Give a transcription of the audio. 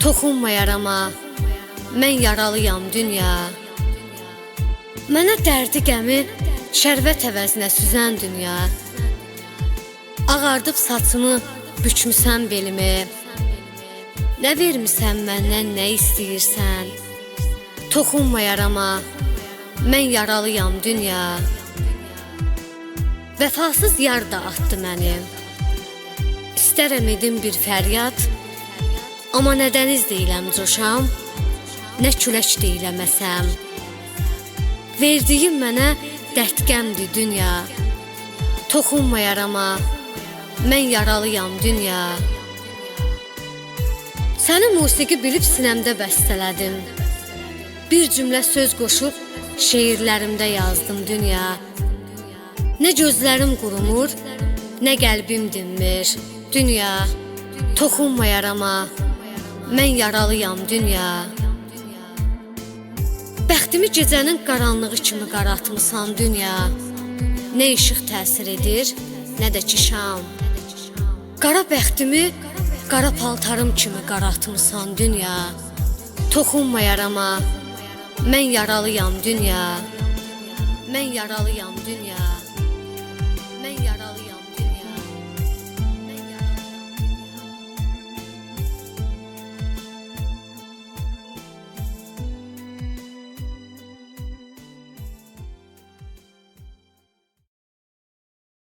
Toxunma yarama. Mən yaralıyam dünya. Mənə dərdi qəmi şərvət əvəzinə süzən dünya. Ağardıb saçımı bükmüsən belimi. Nə vermisən məndən, nə istəyirsən? Toxunma yarama. Mən yaralıyam dünya. Vəfasız yar da atdı məni. İstərəm edim bir fəryad, amma nə dəniz deyiləm coşam, nə külək deyiləməsəm. Verdiyin mənə dərdqəmdir dünya. Toxunma yarama. Mən yaralıyam dünya. Səni musiqi bilib sinəmdə bəstələdim. Bir cümlə söz qoşub şeirlərimdə yazdım dünya. Nə gözlərim qurumur, nə qəlbim dinmir. Dünya, toxunma yarama. Mən yaralıyam dünya. Bəxtimi gecənin qaranlığı kimi qaratmısan dünya. Nə işıq təsir edir, nə də ki şam. Qara bəxtimi qara paltarım kimi qaratmısan dünya. Toxunma yarama. Mən yaralıyam dünya. Mən yaralıyam dünya.